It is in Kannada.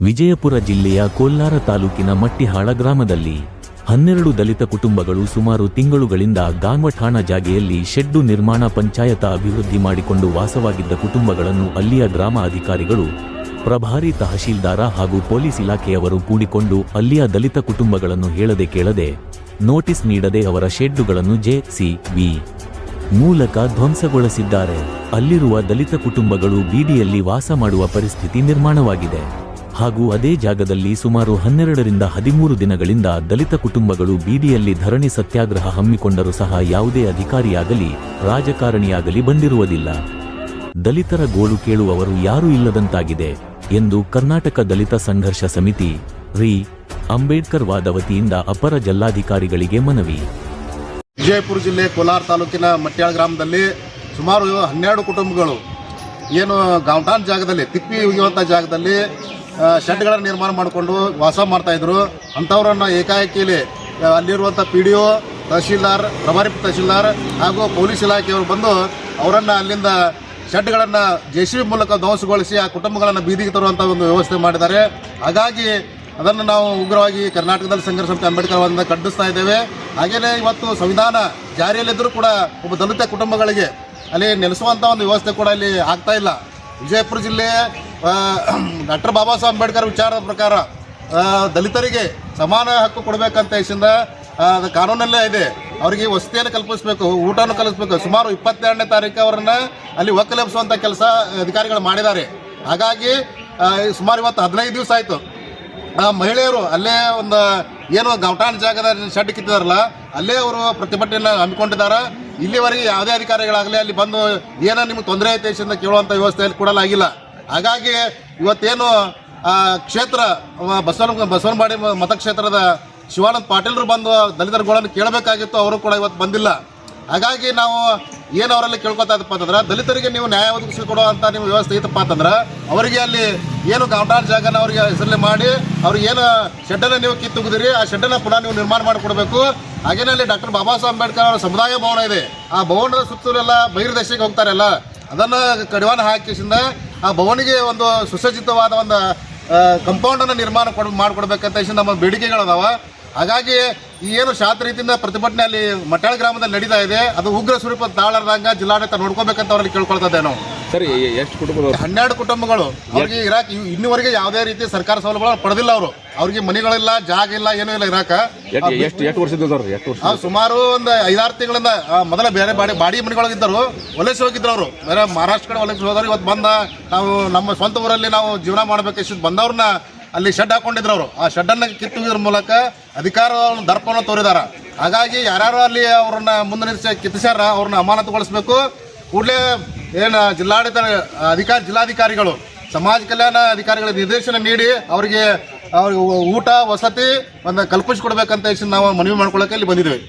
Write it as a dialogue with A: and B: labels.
A: ವಿಜಯಪುರ ಜಿಲ್ಲೆಯ ಕೋಲ್ಲಾರ ತಾಲೂಕಿನ ಮಟ್ಟಿಹಾಳ ಗ್ರಾಮದಲ್ಲಿ ಹನ್ನೆರಡು ದಲಿತ ಕುಟುಂಬಗಳು ಸುಮಾರು ತಿಂಗಳುಗಳಿಂದ ಗಾಂವಠಾಣ ಜಾಗೆಯಲ್ಲಿ ಶೆಡ್ಡು ನಿರ್ಮಾಣ ಪಂಚಾಯತ ಅಭಿವೃದ್ಧಿ ಮಾಡಿಕೊಂಡು ವಾಸವಾಗಿದ್ದ ಕುಟುಂಬಗಳನ್ನು ಅಲ್ಲಿಯ ಗ್ರಾಮ ಅಧಿಕಾರಿಗಳು, ಪ್ರಭಾರಿ ತಹಶೀಲ್ದಾರ ಹಾಗೂ ಪೊಲೀಸ್ ಇಲಾಖೆಯವರು ಕೂಡಿಕೊಂಡು ಅಲ್ಲಿಯ ದಲಿತ ಕುಟುಂಬಗಳನ್ನು ಹೇಳದೆ ಕೇಳದೆ, ನೋಟಿಸ್ ನೀಡದೆ ಅವರ ಶೆಡ್ಡುಗಳನ್ನು ಜೆಸಿಬಿ ಮೂಲಕ ಧ್ವಂಸಗೊಳಿಸಿದ್ದಾರೆ. ಅಲ್ಲಿರುವ ದಲಿತ ಕುಟುಂಬಗಳು ಬೀದಿಯಲ್ಲಿ ವಾಸ ಮಾಡುವ ಪರಿಸ್ಥಿತಿ ನಿರ್ಮಾಣವಾಗಿದೆ. ಹಾಗೂ ಅದೇ ಜಾಗದಲ್ಲಿ ಸುಮಾರು ಹನ್ನೆರಡರಿಂದ ಹದಿಮೂರು ದಿನಗಳಿಂದ ದಲಿತ ಕುಟುಂಬಗಳು ಬೀದಿಯಲ್ಲಿ ಧರಣಿ ಸತ್ಯಾಗ್ರಹ ಹಮ್ಮಿಕೊಂಡರೂ ಸಹ ಯಾವುದೇ ಅಧಿಕಾರಿಯಾಗಲಿ ರಾಜಕಾರಣಿಯಾಗಲಿ ಬಂದಿರುವುದಿಲ್ಲ. ದಲಿತರ ಗೋಳು ಕೇಳುವವರು ಯಾರೂ ಇಲ್ಲದಂತಾಗಿದೆ ಎಂದು ಕರ್ನಾಟಕ ದಲಿತ ಸಂಘರ್ಷ ಸಮಿತಿ ರಿ. ಅಂಬೇಡ್ಕರ್ ವಾದ ವತಿಯಿಂದ ಅಪರ ಜಿಲ್ಲಾಧಿಕಾರಿಗಳಿಗೆ ಮನವಿ.
B: ವಿಜಯಪುರ ಜಿಲ್ಲೆ ಕೋಲಾರ ತಾಲೂಕಿನ ಮಟ್ಯಾಳ ಗ್ರಾಮದಲ್ಲಿ ಸುಮಾರು ಹನ್ನೆರಡು ಕುಟುಂಬಗಳು, ಏನು ಗಾಂವ್ಟಾನ್ ಜಾಗದಲ್ಲಿ, ತಿಪ್ಪಿ ಉಗಿಯುವಂಥ ಜಾಗದಲ್ಲಿ ಶೆಡ್ಗಳನ್ನು ನಿರ್ಮಾಣ ಮಾಡಿಕೊಂಡು ವಾಸ ಮಾಡ್ತಾ ಇದ್ರು. ಅಂಥವ್ರನ್ನ ಏಕಾಏಕಿಲಿ ಅಲ್ಲಿರುವಂಥ ಪಿ ಡಿ ಒ ತಹಶೀಲ್ದಾರ್, ಪ್ರಭಾರಿ ತಹಶೀಲ್ದಾರ್ ಹಾಗೂ ಪೊಲೀಸ್ ಇಲಾಖೆಯವರು ಬಂದು ಅವರನ್ನು ಅಲ್ಲಿಂದ ಶೆಡ್ಗಳನ್ನು ಜೆ ಸಿ ಮೂಲಕ ಧ್ವಂಸಗೊಳಿಸಿ ಆ ಕುಟುಂಬಗಳನ್ನು ಬೀದಿಗೆ ತರುವಂಥ ಒಂದು ವ್ಯವಸ್ಥೆ ಮಾಡಿದ್ದಾರೆ. ಹಾಗಾಗಿ ಅದನ್ನು ನಾವು ಉಗ್ರವಾಗಿ ಕರ್ನಾಟಕದಲ್ಲಿ ಸಂಘರ್ಷ ಸಮಿತಿ ಅಂಬೇಡ್ಕರ್ ಅವರಿಂದ ಖಂಡಿಸ್ತಾ ಇದ್ದೇವೆ. ಹಾಗೆಯೇ ಇವತ್ತು ಸಂವಿಧಾನ ಜಾರಿಯಲ್ಲಿದ್ದರೂ ಕೂಡ ಒಬ್ಬ ದಲಿತ ಕುಟುಂಬಗಳಿಗೆ ಅಲ್ಲಿ ನೆಲೆಸುವಂಥ ಒಂದು ವ್ಯವಸ್ಥೆ ಕೂಡ ಇಲ್ಲಿ ಆಗ್ತಾ ಇಲ್ಲ. ವಿಜಯಪುರ ಜಿಲ್ಲೆಯ ಡಾಕ್ಟರ್ ಬಾಬಾ ಸಾಹೇಬ್ ಅಂಬೇಡ್ಕರ್ ವಿಚಾರದ ಪ್ರಕಾರ ದಲಿತರಿಗೆ ಸಮಾನ ಹಕ್ಕು ಕೊಡಬೇಕಂತ ಇಸಿಂದ ಅದು ಕಾನೂನಲ್ಲೇ ಇದೆ. ಅವರಿಗೆ ವಸತಿಯನ್ನು ಕಲ್ಪಿಸಬೇಕು ಊಟವನ್ನು ಕಲಿಸಬೇಕು. ಸುಮಾರು ಇಪ್ಪತ್ತೆರಡನೇ ತಾರೀಕು ಅವರನ್ನು ಅಲ್ಲಿ ಒಕ್ಕಲೆಬ್ಸುವಂಥ ಕೆಲಸ ಅಧಿಕಾರಿಗಳು ಮಾಡಿದ್ದಾರೆ. ಹಾಗಾಗಿ ಸುಮಾರು ಇವತ್ತು ಹದಿನೈದು ದಿವಸ ಆಯಿತು. ಮಹಿಳೆಯರು ಅಲ್ಲೇ ಒಂದು, ಏನು ಗೌಟಾನ್ ಜಾಗದ ಶೆಡ್ ಕಿತ್ತಿದಾರಲ್ಲ, ಅಲ್ಲೇ ಅವರು ಪ್ರತಿಭಟನೆ ಹಮ್ಮಿಕೊಂಡಿದ್ದಾರೆ. ಇಲ್ಲಿವರೆಗೆ ಯಾವುದೇ ಅಧಿಕಾರಿಗಳಾಗಲಿ ಅಲ್ಲಿ ಬಂದು ಏನೋ ನಿಮ್ಗೆ ತೊಂದರೆ ಐತೆ ಅಂತ ಕೇಳುವಂಥ ವ್ಯವಸ್ಥೆಯಲ್ಲಿ ಕೊಡಲಾಗಿಲ್ಲ. ಹಾಗಾಗಿ ಇವತ್ತೇನು ಕ್ಷೇತ್ರ ಬಸವನ, ಬಸವನಬಾಡಿ ಮತಕ್ಷೇತ್ರದ ಶಿವಾನಂದ ಪಾಟೀಲ್ರು ಬಂದು ದಲಿತರುಗಳನ್ನು ಕೇಳಬೇಕಾಗಿತ್ತು, ಅವರು ಕೂಡ ಇವತ್ತು ಬಂದಿಲ್ಲ. ಹಾಗಾಗಿ ನಾವು ಏನು ಅವರಲ್ಲಿ ಕೇಳ್ಕೊತಾ ಇದ್ದಪ್ಪ ಅಂತಂದ್ರೆ, ದಲಿತರಿಗೆ ನೀವು ನ್ಯಾಯ ಒದಗಿಸಿ ಕೊಡುವಂಥ ನಿಮ್ಮ ವ್ಯವಸ್ಥೆ ಇತ್ತಪ್ಪ ಅಂತಂದ್ರೆ, ಅವರಿಗೆ ಅಲ್ಲಿ ಏನು ಕಾಂಟ್ರಾಕ್ಟ್ ಜಾಗನ ಅವರಿಗೆ ಹೆಸರಲ್ಲಿ ಮಾಡಿ, ಅವ್ರಿಗೆ ಏನು ಶೆಡ್ಡನ್ನು ನೀವು ಕಿತ್ತುಗಿದಿರಿ ಆ ಶೆಡ್ಡನ್ನು ಪುನಃ ನೀವು ನಿರ್ಮಾಣ ಮಾಡಿಕೊಡ್ಬೇಕು. ಹಾಗೇನೇ ಅಲ್ಲಿ ಡಾಕ್ಟರ್ ಬಾಬಾ ಸಾಹೇಬ್ ಅಂಬೇಡ್ಕರ್ ಅವರ ಸಮುದಾಯ ಭವನ ಇದೆ. ಆ ಭವನದ ಸುತ್ತಲೆಲ್ಲ ಬಹಿರ್ದೇಶಕ್ಕೆ ಹೋಗ್ತಾರಲ್ಲ ಅದನ್ನು ಕಡಿವಾಣ ಹಾಕಿಸಿಂದ ಆ ಭವನಿಗೆ ಒಂದು ಸುಸಜ್ಜಿತವಾದ ಒಂದು ಕಂಪೌಂಡನ್ನು ನಿರ್ಮಾಣ ಕೊಡ್, ಮಾಡಿಕೊಡ್ಬೇಕಂತ ನಮ್ಮ ಬೇಡಿಕೆಗಳದಾವ. ಹಾಗಾಗಿ ಈ ಏನು ಶಾಂತ ರೀತಿಯಿಂದ ಪ್ರತಿಭಟನೆ ಅಲ್ಲಿ ಮಟ್ಟಾಳ ಗ್ರಾಮದಲ್ಲಿ ನಡೀತಾ ಇದೆ ಅದು ಉಗ್ರ ಸ್ವರೂಪ ತಾಳರ್ದಂಗ ಜಿಲ್ಲಾಡಳಿತ ನೋಡ್ಕೋಬೇಕಂತ ಅವ್ರಲ್ಲಿ ಕೇಳ್ಕೊಳ್ತಾ ಇದ್ದೇವೆ ನಾವು.
C: ಸರಿ ಎಷ್ಟು ಕುಟುಂಬಗಳು
B: ಹನ್ನೆರಡು ಕುಟುಂಬಗಳು. ಅವ್ರಿಗೆ ಇರಾಕ್ ಇನ್ನುವರೆಗೆ ಯಾವುದೇ ರೀತಿ ಸರ್ಕಾರ ಸೌಲಭ್ಯಗಳನ್ನು ಪಡೆದಿಲ್ಲ ಅವರು. ಅವ್ರಿಗೆ ಮನೆಗಳಿಲ್ಲ ಜಾಗ ಇಲ್ಲ ಏನೂ ಇಲ್ಲ ಇರಾಕ.
C: ಎಷ್ಟು ವರ್ಷದ ಎಷ್ಟು ವರ್ಷ
B: ಸುಮಾರು ಒಂದು ಐದಾರು ತಿಂಗಳಿಂದ ಮೊದಲ ಬೇರೆ ಬಾಡಿ ಬಾಡಿ ಮನೆಗಳಿದ್ದರು ವಲಸೆ ಹೋಗಿದ್ರು ಅವರು. ಬೇರೆ ಮಹಾರಾಷ್ಟ್ರ ಕಡೆ ವಲಸೆ ಹೋದವ್ರು ಇವತ್ತು ಬಂದ ನಾವು ನಮ್ಮ ಸ್ವಂತ ಊರಲ್ಲಿ ನಾವು ಜೀವನ ಮಾಡಬೇಕಿಷ್ಟು ಬಂದವ್ರನ್ನ ಅಲ್ಲಿ ಶೆಡ್ ಹಾಕೊಂಡಿದ್ರು ಅವರು. ಆ ಶೆಡ್ಡನ್ನು ಕಿತ್ತುವುದ್ರ ಮೂಲಕ ಅಧಿಕಾರ ದರ್ಪವನ್ನು ತೋರಿದಾರ. ಹಾಗಾಗಿ ಯಾರ್ಯಾರು ಅಲ್ಲಿ ಅವ್ರನ್ನ ಮುಂದೆ ನಿಲ್ಲಿಸಿ ಕಿತ್ತಿಸ್ಯಾರ, ಅವ್ರನ್ನ ಅಮಾನತುಗೊಳಿಸಬೇಕು. ಕೂಡಲೇ ಏನು ಜಿಲ್ಲಾಡಳಿತ, ಅಧಿಕಾರಿ, ಜಿಲ್ಲಾಧಿಕಾರಿಗಳು, ಸಮಾಜ ಕಲ್ಯಾಣ ಅಧಿಕಾರಿಗಳ ನಿರ್ದೇಶನ ನೀಡಿ ಅವರಿಗೆ ಊಟ, ವಸತಿ ಒಂದು ಕಲ್ಪಿಸಿಕೊಡ್ಬೇಕಂತ ನಾವು ಮನವಿ ಮಾಡ್ಕೊಳ್ಳೋಕೆ ಇಲ್ಲಿ ಬಂದಿದ್ದೇವೆ